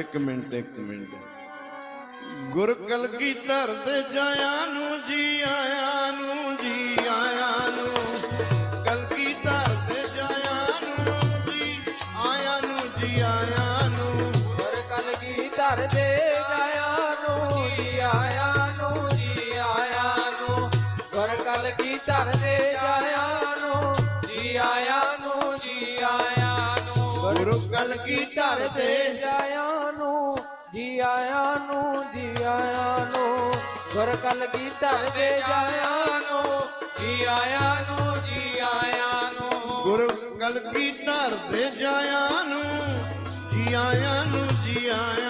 ਇੱਕ ਮਿੰਟ ਇੱਕ ਮਿੰਟ। ਗੁਰ ਕਲਗੀ ਧਰ ਤੇ ਜਾਇਆ ਨੂੰ ਜੀ ਆਇਆਂ ਨੂੰ ਜੀ ਆਇਆਂ ਨੂੰ। ਕਲਗੀ ਧਰ ਤੇ ਜਾਇਆ ਨੂੰ ਜੀ ਆਇਆਂ ਨੂੰ ਜੀ ਆਇਆਂ ਨੂੰ। ਗੁਰ ਕਲਗੀ ਧਰ ਦੇ ਜਾਇਆ ਨੂੰ ਜੀ ਆਇਆ ਨੂੰ ਜੀ ਆਇਆ ਨੂੰ। ਗੁਰ ਕਲਗੀ ਧਰ ਦੇ ਜਾਇਆ ਨੂੰ ਜੀ ਆਇਆ ਨੂੰ ਜੀ ਆਇਆ ਨੂੰ। ਗੁਰੂ ਕਲਗੀ ਧਰ ਤੇ ਜਾਇਆ ਨੂੰ ਜੀ ਆਇਆ ਨੂੰ ਜੀ ਆਇਆ ਨੂੰ। ਗੁਰ ਕਲਗੀ ਧਰ ਦੇ ਜਾਇਆ ਨੂੰ ਜੀ ਆਇਆ ਨੂੰ ਜੀ ਆਇਆ ਨੂੰ। ਗੁਰੂ ਕਲਗੀ ਧਰ ਤੇ ਜਾਇਆ ਨੂੰ ਜੀ ਆਇਆਂ ਨੂੰ ਜੀ ਆਇਆਂ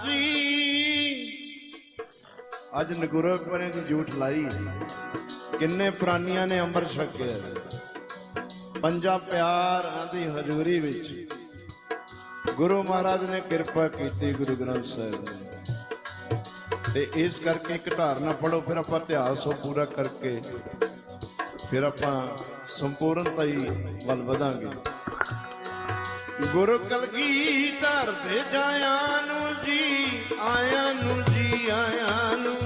ਖਾਲਸਾ ਜੀ। ਅੱਜ ਨਗੁਰਪੁਰੇ ਦੀ ਝੂਠ ਲਾਈ। ਕਿੰਨੇ ਪ੍ਰਾਨੀਆਂ ਨੇ ਅੰਮ੍ਰਿਤ ਛਕਿਆ ਪੰਜਾ ਪਿਆਰਾਂ ਦੀ ਹਜ਼ੂਰੀ ਵਿੱਚ ਗੁਰੂ ਮਹਾਰਾਜ ਨੇ ਕਿਰਪਾ ਕੀਤੀ ਗੁਰੂ ਗ੍ਰੰਥ ਸਾਹਿਬ ਨੇ ਤੇ ਇਸ ਕਰਕੇ ਇੱਕ ਧਾਰਨਾ ਪੜੋ ਫਿਰ ਆਪਾਂ ਇਤਿਹਾਸ ਉਹ ਪੂਰਾ ਕਰਕੇ ਫਿਰ ਆਪਾਂ ਸੰਪੂਰਨਤਾ ਹੀ ਵੱਲ ਵਧਾਂਗੇ। ਗੁਰ ਕਲਗੀ ਧਰ ਤੇ ਜਾਇਆ ਨੂੰ ਜੀ, ਆਇਆਂ ਨੂੰ ਜੀ, ਆਇਆਂ ਨੂੰ।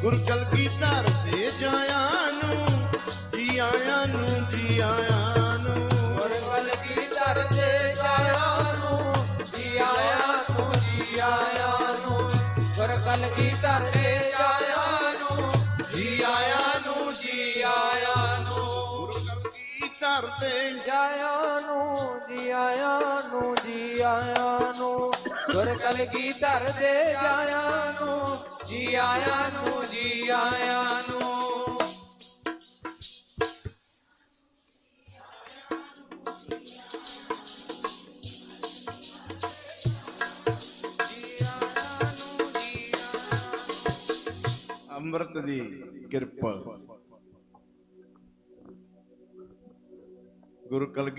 ਗੁਰੂ ਕਲਗੀ ਧਰ ਤੇ ਜਾਇਆ ਨੂੰ ਜੀ, ਆਇਆਂ ਨੂੰ ਜੀ, ਆਇਆਂ ਨੂੰ। ਗੁਰ ਕਲਗੀ ਧਰ ਦੇ ਜਾਇਆ ਨੂੰ ਜੀ, ਆਇਆ ਨੂੰ ਜੀ, ਆਇਆ ਨੂੰ। ਗੁਰ ਕਲਗੀ ਧਰ ਦੇ ਤੇ ਜਾਇਆ ਨੂੰ ਜੀ ਆਇਆ ਨੂੰ ਜੀ ਆਇਆ ਨੂੰ। ਗੁਰ ਕਲਗੀ ਧਰ ਦੇ ਜਾਇਆ ਨੂੰ ਜੀ ਆਇਆ ਨੂੰ ਜੀ ਆਇਆ ਨੂੰ। ਅੰਮ੍ਰਿਤ ਦੀ ਕਿਰਪਾ। ਗੁਰੂ ਕਲਗੀ